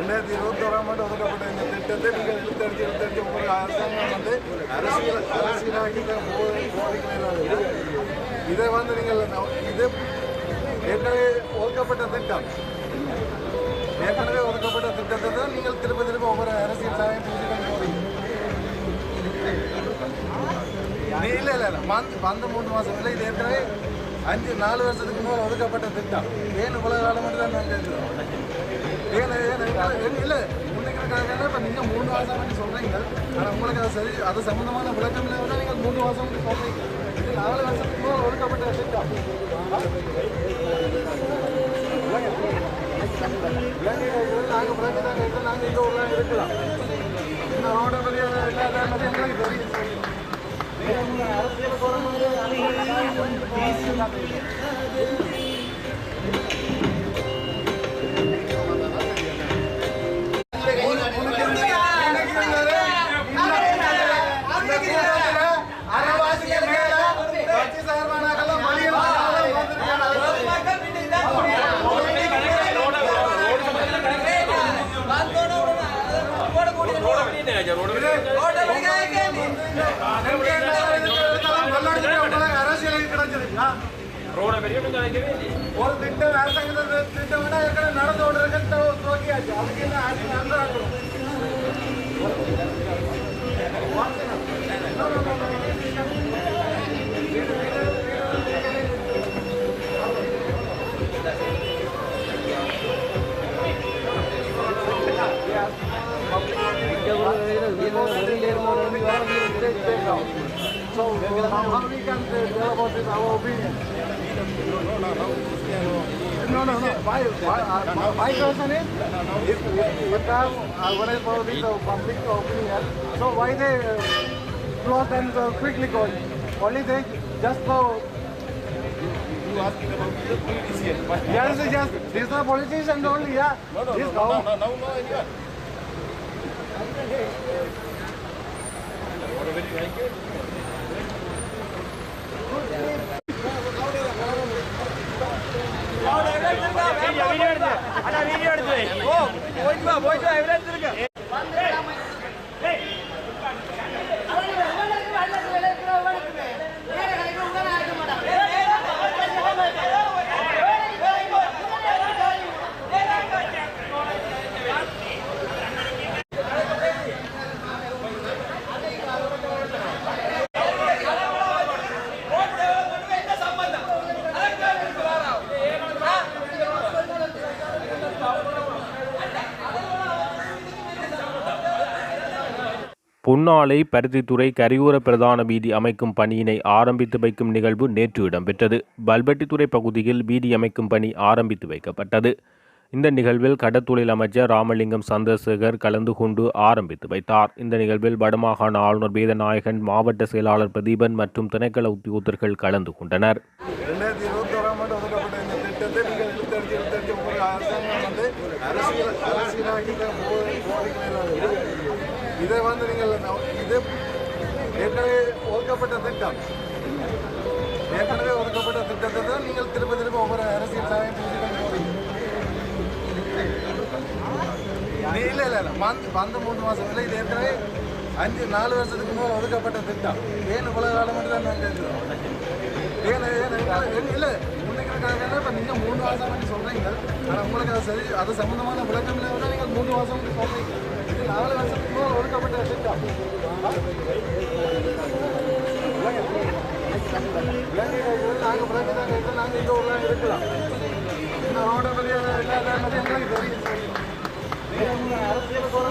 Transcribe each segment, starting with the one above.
ரெண்டாயிரத்தி இருபத்தோராம் ஆண்டு ஒதுக்கப்பட்ட இந்த திட்டத்தை நீங்கள் இழுத்தடிச்சு இழுத்தடிச்சு ஒவ்வொரு அரசாங்கம் வந்து அரசியல் அரசியலாக்கி இதை வந்து நீங்கள் இது ஏற்கனவே ஒதுக்கப்பட்ட திட்டம். ஏற்கனவே ஒதுக்கப்பட்ட திட்டத்தை தான் நீங்கள் திரும்ப திரும்ப ஒவ்வொரு அரசியல் சாயம் இல்லை இல்லை இல்லை நீ- இல்ல. வந்து மூணு மாதம் இல்லை. இது ஏற்கனவே அஞ்சு நாலு வருஷத்துக்கு முன்னாடி ஒதுக்கப்பட்ட திட்டம். ஏன் இவ்வளவு காலம் மட்டும் தான் நான் தெரிஞ்சுக்கிறோம் இல்ல முன்னைக்காக இப்போ நீங்க மூணு மாசம் மட்டும் சொல்றீங்க உங்களுக்கு அது சரி அது சம்பந்தமான விளக்கம் இல்லாம நீங்கள் மூணு மாசம் மட்டும் இது நாலு வருஷத்துக்கு முன்னாடி ஒதுக்கப்பட்ட திட்டம் நாங்கள் பிறகு நாங்கள் இருக்க நாங்கள் இருக்கலாம் இந்த ரோட எங்களுக்கு தெரியும் அரசியல் ರೋಡ ಒಂದು ತಿಂಟ ವ್ಯಾಸಂಗದ ತಿಂಟವನ್ನ ಯಾಕಂದ್ರೆ ನಡೆದು ಓಡೋದಕ್ಕಂತ ಹೋಗಿ ಆಯ್ತು ಅದಕ್ಕಿಂತ ಆಡಿನ ಅಂದ್ರೆ ಆಗು So, um, how we can develop it, our opinion. No, no, no. Why, why, uh, my, my question is, if, if, uh, what about this uh, public opinion, so why they uh, close and uh, quickly go? Only they just go. You asking about the politician. Yes, yes. These are politicians only, yeah. No, no, This no, no, no, no, no, anyone. What a very like it. Punnalai Paruthithurai கரியூர பிரதான வீதி அமைக்கும் பணியினை ஆரம்பித்து வைக்கும் நிகழ்வு நேற்று இடம்பெற்றது. பல்பட்டித்துறை பகுதியில் வீதி அமைக்கும் பணி ஆரம்பித்து வைக்கப்பட்டது. இந்த நிகழ்வில் கடத்தொழில் அமைச்சர் ராமலிங்கம் சந்திரசேகர் கலந்து கொண்டு ஆரம்பித்து வைத்தார். இந்த நிகழ்வில் வடமாகாண ஆளுநர் வேதநாயகன் மாவட்ட செயலாளர் பிரதீபன் மற்றும் திணைக்கள உத்தியோகத்தர்கள் கலந்து கொண்டனர். இதை வந்து நீங்கள் ஏற்கனவே ஒதுக்கப்பட்ட திட்டம். ஏற்கனவே ஒதுக்கப்பட்ட திட்டத்தை தான் நீங்கள் திரும்ப திரும்ப ஒவ்வொரு அரசியல் சாயம் பூசி இல்லை போறீங்க நீ- இல்ல இல்ல. வந்து வந்த மூணு மாதத்தில் இது ஏற்கனவே அஞ்சு நாலு வருஷத்துக்கு முன்னாடி ஒதுக்கப்பட்ட திட்டம். ஏன் இவ்வளவு காலம் மட்டும் தான் நாங்கள் ஏன் ஏன் இல்லை எங்க- இல்ல இப்போ நீங்கள் மூணு மாதம் மட்டும் சொல்றீங்க. ஆனால் உங்களுக்கு அது சரி அது சம்மந்தமான விளக்கம் இல்லை நீங்கள் மூணு மாதம் மட்டும் சொல்றீங்க. நாலு வருஷத்துக்கு முன்னாடி ஒதுக்கப்பட்ட திட்டம் நாங்கள் பிறகு நாங்கள் இருக்க நாங்கள் இந்த ஊர்லாம் இருக்கலாம் இந்த ரோட வழியா இல்லாத மாதிரி எங்களுக்கு தெரியும் அரசியல் போகிற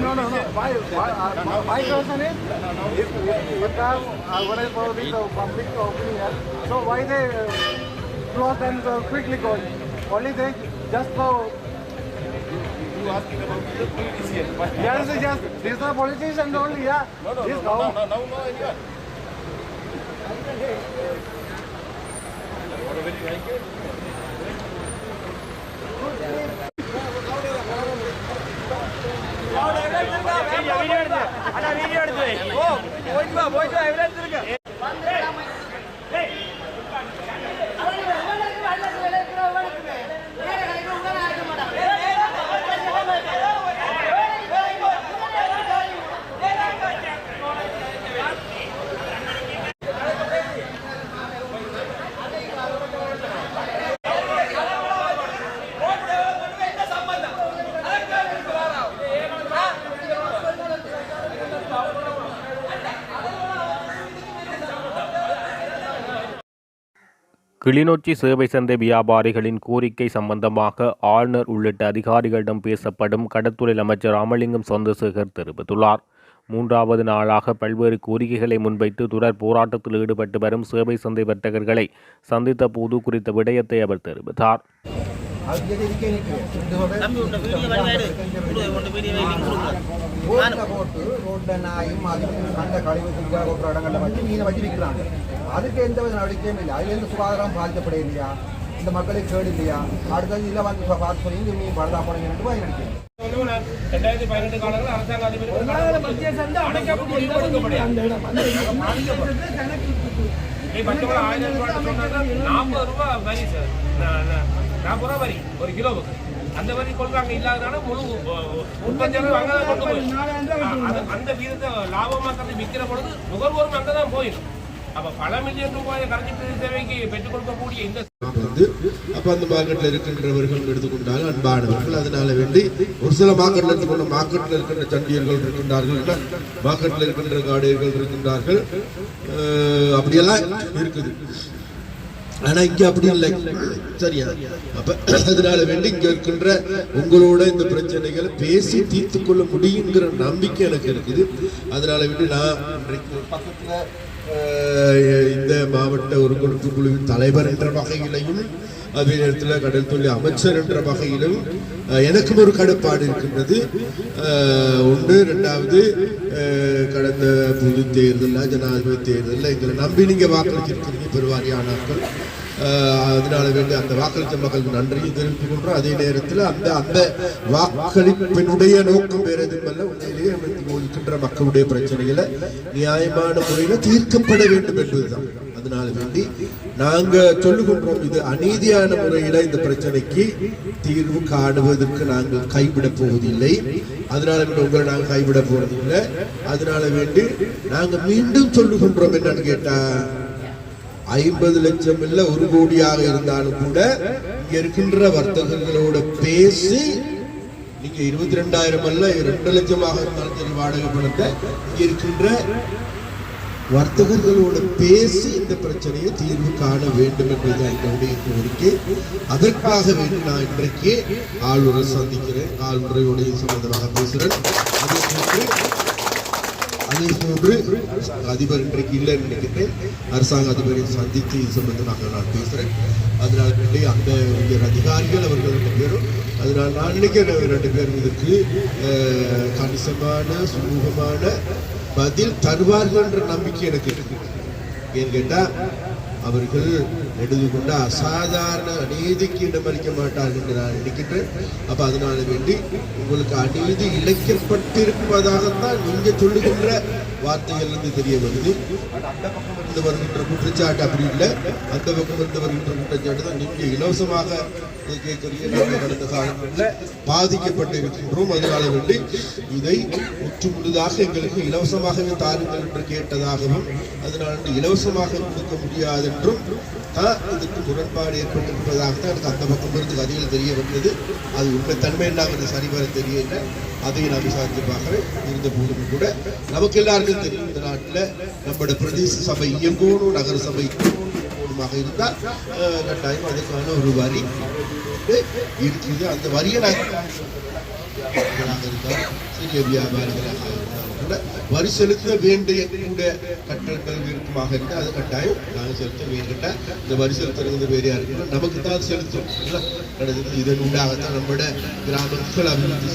No, no, no. Uh, my, my question is, if, if, uh, when I follow this uh, public opinion, so why they uh, close and uh, quickly go? Only they just You asking about the politician. Yes, yes, these are politicians only, yeah. No, no, This no, no, no, no, no, anyone. What a very video எடுத்து போயிட்டு போயிட்டு எவ்வளோ எடுத்துருக்கு கிளிநொச்சி சேவை சந்தை வியாபாரிகளின் கோரிக்கை சம்பந்தமாக ஆளுநர் உள்ளிட்ட அதிகாரிகளிடம் பேசப்படும் கடற்தொழில் அமைச்சர் ராமலிங்கம் சந்திரசேகர் தெரிவித்துள்ளார். மூன்றாவது நாளாக பல்வேறு கோரிக்கைகளை முன்வைத்து தொடர் போராட்டத்தில் ஈடுபட்டு வரும் சேவை சந்தை வர்த்தகர்களை சந்தித்த போது குறித்த விடயத்தை அவர் தெரிவித்தார். போட்டு ரோட்ல நாயும் அதுவும் கண்ட கழிவு குப்பை கொட்டுற இடங்கள்ல வச்சு மீனை வச்சு விற்கிறாங்க. அதுக்கு எந்த வித நடவடிக்கையும் இல்லை. அதுல இருந்து சுகாதாரம் பாதிக்கப்பட இல்லையா இந்த மக்களுக்கு கேடு இல்லையா? அடுத்தது இல்லை வந்து பார்த்து சொல்லி இந்த மீன் பழுதா போனீங்கன்னு போய் நினைக்கிறேன் ரெண்டாயிரத்தி பதினெட்டு காலங்களில் அரசாங்க அதிபர் அடைக்கப்பட்டு நீ பத்து ரூபா ஆயிரம் ரூபாய் சொன்னா நாற்பது ரூபா வரி சார். நாற்பது ரூபா வரி ஒரு கிலோவுக்கு. அந்த வரி கொள்றாங்க இல்லாதனால முழு உற்பத்தியாளர் அங்கே தான் கொண்டு போயிடும். அந்த வீதத்தை லாபமாக்கிறது விற்கிற பொழுது நுகர்வோரும் அங்கே தான் போயிடும். அப்ப பல மில்லியன் ரூபாயை கரைச்சி தேவைக்கு பெற்றுக் கொடுக்கக்கூடிய இந்த வந்து அப்ப அந்த மார்க்கெட்ல இருக்கின்றவர்கள் எடுத்துக்கொண்டால் அன்பானவர்கள். அதனால வேண்டி ஒரு சில மார்க்கெட்ல எடுத்துக்கொண்ட மார்க்கெட்ல இருக்கின்ற சண்டியர்கள் இருக்கின்றார்கள் இல்ல, மார்க்கெட்ல இருக்கின்ற காடியர்கள் இருக்கின்றார்கள். அப்படியெல்லாம் இருக்குது. ஆனா இங்க அப்படி இல்லை. சரியா? அப்ப அதனால வேண்டி இங்க இருக்கின்ற உங்களோட இந்த பிரச்சனைகளை பேசி தீர்த்து கொள்ள முடியுங்கிற நம்பிக்கை எனக்கு இருக்குது. அதனால வேண்டி நான் பக்கத்துல இந்த மாவட்ட ஒருங்கிணைப்பு குழுவின் தலைவர் என்ற வகையிலையும் அதே நேரத்தில் கடல் தொழில் அமைச்சர் என்ற வகையிலும் எனக்கும் ஒரு கடுப்பாடு இருக்கின்றது. ஒன்று ரெண்டாவது கடந்த பொது தேர்தலில் ஜனாதிபதி தேர்தலில் எங்களை நம்பி நீங்க வாக்களிச்சிருக்கிறீங்க பெருவாரியானார்கள் அதனால வேண்டி அந்த வாக்களித்த மக்களுக்கு நன்றியும் தெரிவித்துக் கொண்டோம் அதே நேரத்தில் அந்த அந்த வாக்களிப்பினுடைய நோக்கம் வேறு எதுவும் அல்ல உண்மையிலேயே நமக்கு இருக்கின்ற மக்களுடைய பிரச்சனைகளை நியாயமான முறையில் தீர்க்கப்பட வேண்டும் என்பதுதான். அதனால வேண்டி நாங்க சொல்லுகின்றோம் இது அநீதியான முறையில இந்த பிரச்சனைக்கு தீர்வு காணுவதற்கு நாங்கள் கைவிட போவதில்லை. அதனால வேண்டி உங்களை நாங்கள் கைவிட போவதில்லை அதனால வேண்டி நாங்க மீண்டும் சொல்லுகின்றோம் என்னன்னு கேட்டா ஐம்பது லட்சம் இல்ல ஒரு கோடியாக இருந்தாலும் கூட இங்க இருக்கின்ற வர்த்தகர்களோட பேசி நீங்க இருபத்தி ரெண்டாயிரம் அல்ல ரெண்டு லட்சமாக இருந்தாலும் சரி வாடகை பணத்தை இங்க இருக்கின்ற வர்த்தகர்களோட பேசி இந்த பிரச்சனையை தீர்வு காண வேண்டும் என்பதுதான் என்னுடைய கோரிக்கை. அதற்காக வேண்டும் நான் இன்றைக்கு ஆளுநரை சந்திக்கிறேன். ஆளுநரையுடைய சம்பந்தமாக பேசுகிறேன் அதே போன்று அதே போன்று அதிபர் இன்றைக்கு இல்லைன்னு நினைக்கிறேன். அரசாங்க அதிபரை சந்தித்து இது சம்பந்தமாக நான் பேசுகிறேன் அதனால் வேண்டி அந்த உயர் அதிகாரிகள் அவர்கள் ரெண்டு பேரும் அதனால் நான் நினைக்கிறேன் ரெண்டு பேரும் இதற்கு கணிசமான சுமூகமான பதில் தருவார்கள் என்ற நம்பிக்கை எனக்கு இருக்கு. ஏன்னு கேட்டால் அவர்கள் எடுத்துக்கொண்ட அசாதாரண அநீதிக்கு இடமளிக்க மாட்டார்கள் என்று நான் நினைக்கின்றேன் அப்ப அதனால வேண்டி உங்களுக்கு அநீதி இழைக்கப்பட்டிருப்பதாகத்தான் நீங்க வார்த்தைகள் இருந்து தெரிய வருது. அந்த பக்கம் இருந்து வருகின்ற குற்றச்சாட்டு அப்படி இல்லை. அந்த பக்கம் இருந்து வருகின்ற குற்றச்சாட்டு தான் நீங்க இலவசமாக கேட்கிறீங்க நாங்கள் கடந்த காலங்களில் பாதிக்கப்பட்டிருக்கின்றோம் அதனால வேண்டி இதை முற்று முழுதாக எங்களுக்கு இலவசமாகவே தாருங்கள் என்று கேட்டதாகவும் அதனால் இலவசமாக கொடுக்க முடியாது என்றும் தான் இதுக்கு முரண்பாடு ஏற்பட்டிருப்பதாக தான் எனக்கு அந்த பக்கம் இருந்து கதையில் தெரிய வந்தது. அது உண்மை தன்மை இல்லாமல் சரிவர தெரியல அதையும் நான் விசாரித்து பார்க்கிறேன் இருந்த போதும் கூட நமக்கு எல்லாருக்கும் தெரியும். இந்த நாட்டில் நம்மளோட பிரதேச சபை இயங்கணும் நகர சபை இயங்கணும் இருந்தால் அஹ், கட்டாயம் அதுக்கான ஒரு வரி இருக்குது. அந்த வரியை நாங்கள் இருந்தால் சிறிய வியாபாரிகளாக இருந்தாலும் கூட வரி செலுத்த வேண்டிய கூட கட்டணங்கள் இருக்குமாக இருந்தால் அது கட்டாயம். நாங்கள் செலுத்த வேண்டிட்ட இந்த வரி செலுத்துறது வேறையா இருக்கு நமக்கு தான் செலுத்தும். இதன் உண்டாகத்தான் நம்மளோட கிராமங்கள் அபிவிருத்தி